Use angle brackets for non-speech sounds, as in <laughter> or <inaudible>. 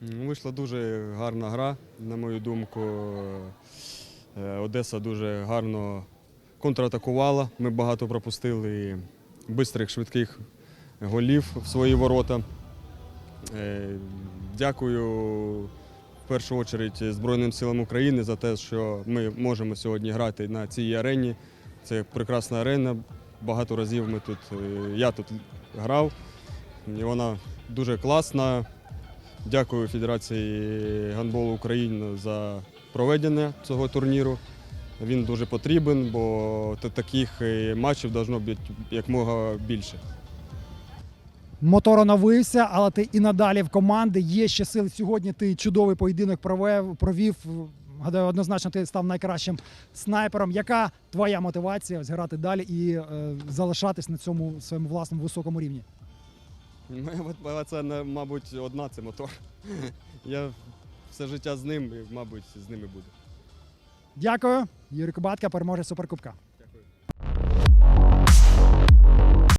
Вийшла дуже гарна гра, на мою думку. Е, Одеса дуже гарно контратакувала. Ми багато пропустили бистрих, швидких голів в свої ворота. Е, Дякую в першу чергу Збройним силам України за те, що ми можемо сьогодні грати на цій арені. Це прекрасна арена. Багато разів ми тут, е, я тут грав. І вона дуже класна. Дякую Федерації гандболу України за проведення цього турніру. Він дуже потрібен, бо таких е, матчів повинно бути якмога більше. Мотор оновився, але ти і надалі в команди. Є ще сили. Сьогодні ти чудовий поєдинок провів. Гадаю, однозначно ти став найкращим снайпером. Яка твоя мотивація ось грати далі і е, залишатись на цьому своєму власному високому рівні? Моя мотивація, на- мабуть, одна це мотор. <laughs> Я все життя з ним і, мабуть, з ними буду. Дякую. Юрій Кубатка, переможе Суперкубка.